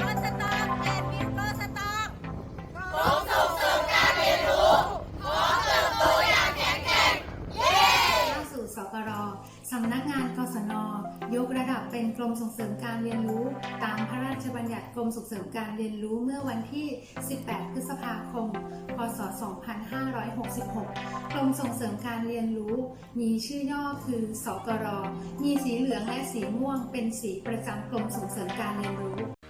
ต้นสตงเอ็ดวิวโกสตองกรมส่งเสริมการเรียนรู้ขอเติบโตอย่างแข็งแกร่งเย้ล่ารสำนักงานกศน ยกระดับเป็นกรมส่งเสริมการเรียนรู้ ตามพระราชบัญญัติกรมส่งเสริมการเรียนรู้เมื่อวันที่ 18 พฤษภาคม พศ 2566 กรมส่งเสริมการเรียนรู้ มีชื่อย่อคือ สกร มีสีเหลืองและสีม่วงเป็นสีประจำกรมส่งเสริมการเรียนรู้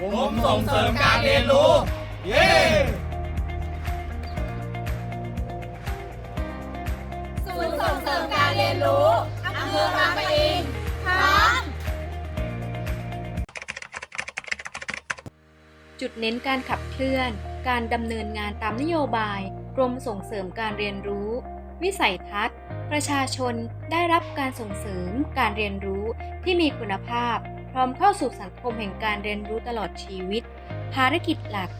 ผมส่งเสริมการเรียนรู้ เย้ศูนย์ส่งเสริมการเรียนรู้อำเภอบางปะอินพร้อมจุดเน้นการขับเคลื่อน การดำเนินงานตามนโยบาย กรมส่งเสริมการเรียนรู้ วิสัยทัศน์ ประชาชนได้รับการส่งเสริมการเรียนรู้ที่มีคุณภาพพ ร้อมเข้าสู่สังคมแห่งการเรียนรู้ตลอดชีวิต ภารกิจหลัก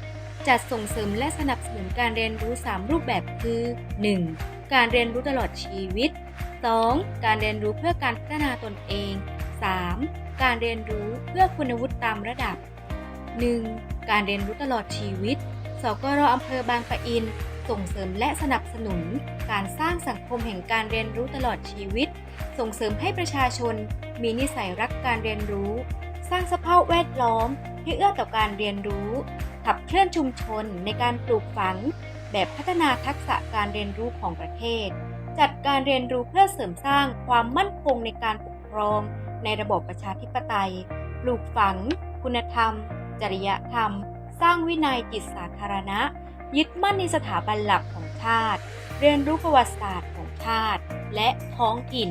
จัดส่งเสริมและสนับสนุนการเรียนรู้ 3 รูปแบบคือ 1. การเรียนรู้ตลอดชีวิต 2. การเรียนรู้เพื่อการพัฒนาตนเอง 3. การเรียนรู้เพื่อคุณวุฒิตามระดับ 1. การเรียนรู้ตลอดชีวิต สกรอำเภอบางปะอิน ส่งเสริมและสนับสนุน การสร้างสังคมแห่งการเรียนรู้ตลอดชีวิต ส่งเสริมให้ประชาชน มีนิสัยรักการเรียนรู้ สร้างสภาพแวดล้อมที่เอื้อต่อการเรียนรู้ ขับเคลื่อนชุมชนในการปลูกฝัง แบบพัฒนาทักษะการเรียนรู้ของประเทศ จัดการเรียนรู้เพื่อเสริมสร้างความมั่นคงในการปกครอง ในระบบประชาธิปไตย ปลูกฝัง คุณธรรม จริยธรรม สร้างวินัยจิตสาธารณะ ยึดมั่นในสถาบันหลักของชาติ เรียนรู้ประวัติศาสตร์ของชาติ และท้องถิ่น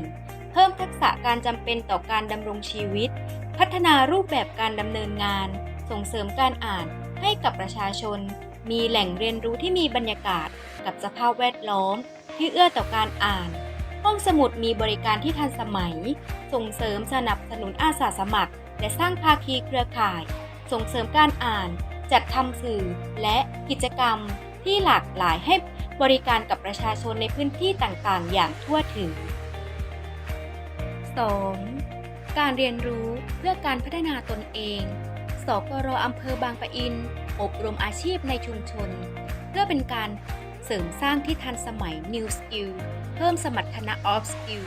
เพิ่มทักษะการจำเป็นต่อการดำรงชีวิต พัฒนารูปแบบการดำเนินงาน ส่งเสริมการอ่านให้กับประชาชน มีแหล่งเรียนรู้ที่มีบรรยากาศ กับสภาพแวดล้อม ที่เอื้อต่อการอ่าน ห้องสมุดมีบริการที่ทันสมัย ส่งเสริมสนับสนุนอาสาสมัคร และสร้างภาคีเครือข่าย ส่งเสริมการอ่าน จัดทำสื่อและกิจกรรมที่หลากหลายให้บริการกับประชาชนในพื้นที่ต่างๆ อย่างทั่วถึง 2. การเรียนรู้เพื่อการพัฒนาตนเอง สกรอำเภอบางปะอิน อบรมอาชีพในชุมชน เพื่อเป็นการเสริมสร้างที่ทันสมัย New Skill เพิ่มสมรรถนะ Off Skill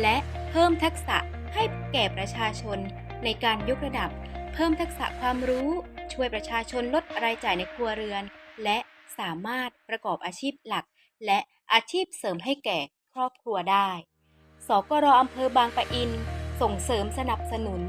และเพิ่มทักษะให้แก่ประชาชน ในการยกระดับ เพิ่มทักษะความรู้ ช่วยประชาชนลดรายจ่ายในครัวเรือน และสามารถประกอบอาชีพหลัก และอาชีพเสริมให้แก่ครอบครัวได้ สกรอำเภอบางปะอิน ส่งเสริมสนับสนุน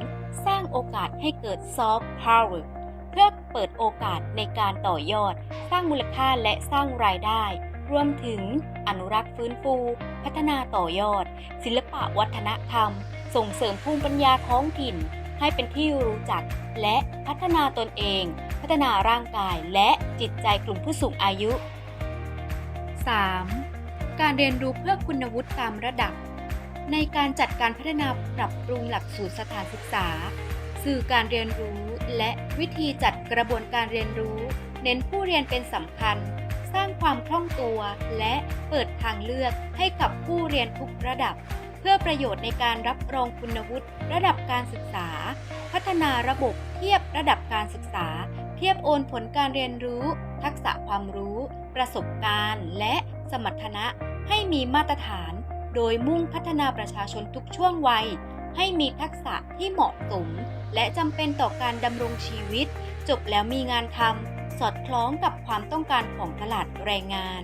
สร้างโอกาสให้เกิดซอฟต์พาวเวอร์เพื่อเปิดโอกาสในการต่อยอด สร้างมูลค่าและสร้างรายได้ รวมถึงอนุรักษ์ฟื้นฟู พัฒนาต่อยอด ศิลปะวัฒนธรรม ส่งเสริมภูมิปัญญาท้องถิ่น ให้เป็นที่รู้จัก และพัฒนาตนเอง พัฒนาร่างกายและจิตใจกลุ่มผู้สูงอายุ 3. การเรียนรู้เพื่อคุณวุฒิตามระดับ ในการจัดการพัฒนาปรับปรุงหลักสูตรสถานศึกษา สื่อการเรียนรู้และวิธีจัดกระบวนการเรียนรู้ เน้นผู้เรียนเป็นสำคัญ สร้างความคล่องตัวและเปิดทางเลือกให้กับผู้เรียนทุกระดับ เพื่อประโยชน์ในการรับรองคุณวุฒิระดับการศึกษา พัฒนาระบบเทียบระดับการศึกษา เทียบโอนผลการเรียนรู้ ทักษะความรู้ ประสบการณ์ และสมรรถนะให้มีมาตรฐาน โดยมุ่งพัฒนาประชาชนทุกช่วงวัย ให้มีทักษะที่เหมาะสม และจำเป็นต่อการดำรงชีวิต จบแล้วมีงานทำสอดคล้องกับความต้องการของตลาดแรงงาน